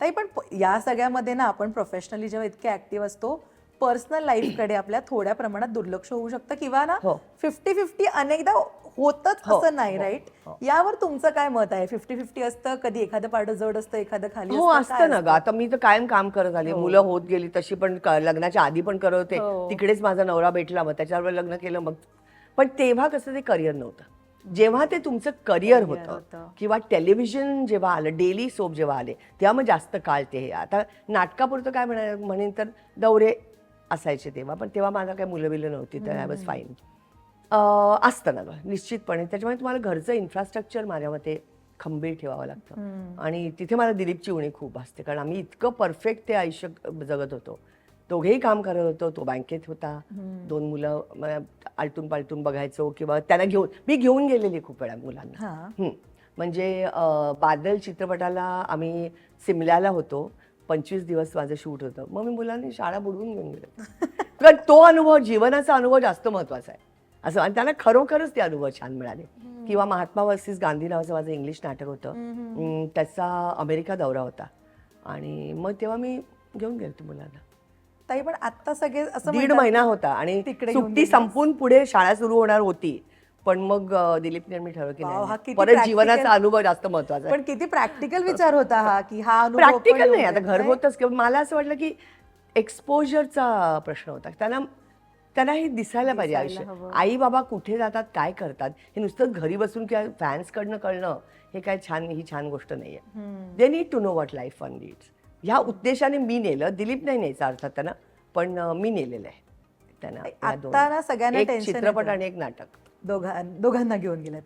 ताई पण या सगळ्यामध्ये ना आपण प्रोफेशनली जेव्हा इतके ऍक्टिव्ह असतो पर्सनल लाईफकडे आपल्या थोड्या प्रमाणात दुर्लक्ष होऊ शकतं. किंवा ना हो. फिफ्टी फिफ्टी अनेकदा होतच हो, असं नाही राईट हो. यावर तुमचं काय मत आहे? फिफ्टी फिफ्टी असतं कधी एखादं पार्ट जड असतं एखादं खाली हो असतं ना ग. आता मी तर कायम काम करत आले. मुलं होत गेली तशी पण लग्नाच्या आधी पण करत होते. तिकडेच माझा नवरा भेटला मग त्याच्यावर लग्न केलं मग पण तेव्हा कसं ते करिअर नव्हतं. जेव्हा ते तुमचं करिअर होतं. किंवा टेलिव्हिजन जेव्हा आलं डेली सोप जेव्हा आले तेव्हा मग जास्त काळ ते हे. आता नाटकापुरतं काय म्हणा म्हणेन तर दौरे असायचे तेव्हा पण तेव्हा माझा काही मुलं बिलं नव्हती तर आय वॉज फाईन असतं ना निश्चितपणे. त्याच्यामुळे तुम्हाला घरचं इन्फ्रास्ट्रक्चर माझ्या मते खंबीर ठेवावं लागतं. आणि तिथे मला दिलीपची उणी खूप असते कारण आम्ही इतकं परफेक्ट ते आयुष्य जगत होतो. दोघेही काम करत होतो. तो बँकेत होता. दोन मुलं म- आलटून पालटून बघायचो किंवा त्यांना घेऊन मी घेऊन गेलेली खूप वेळा मुलांना. म्हणजे बादल चित्रपटाला आम्ही सिमल्याला होतो. पंचवीस दिवस माझं शूट होतं. मग मी मुलांनी शाळा बुडवून घेऊन गेले. कारण तो अनुभव जीवनाचा अनुभव जास्त महत्त्वाचा आहे. असं आणि त्यांना खरोखरच ते अनुभव छान मिळाले. किंवा महात्मा वर्सेस गांधी नावाचं माझं इंग्लिश नाटक होतं. त्याचा अमेरिका दौरा होता. आणि मग तेव्हा मी घेऊन गेले मुलांना. ताई पण आता सगळे असं दीड म्हणतात- महिना होता आणि तिकडे घेऊन सुट्टी गेलीस. संपून पुढे शाळा सुरू होणार होती. पण मग अं, दिलीपने मी ठरवलं की वाव, हा नाही किती परत practical- जीवनाचा अनुभव जास्त महत्त्वाचा आहे. पण किती प्रॅक्टिकल विचार होता हा की हा अनुभव प्रॅक्टिकल नाही आता देत घरगोतच किंवा मला असं वाटलं की एक्सपोजरचा प्रश्न होता. त्यांना त्यांना हे दिसायला पाहिजे दिसायला आयुष्य. हवं. आई बाबा कुठे जातात काय करतात हे नुसतं घरी बसून किंवा फॅन्स कडनं कळणं हे काय छान ही छान गोष्ट नाहीये. They need to know what life one needs ह्या उद्देशाने मी नेलं. दिलीप नाही न्यायचा अर्थात त्यांना पण मी नेलेलं आहे त्यांना. या दोन- आता ना सगळ्यांना एक टेन्शन चित्रपट. आणि एक नाटक. दोघां दोघांना घेऊन गेलेत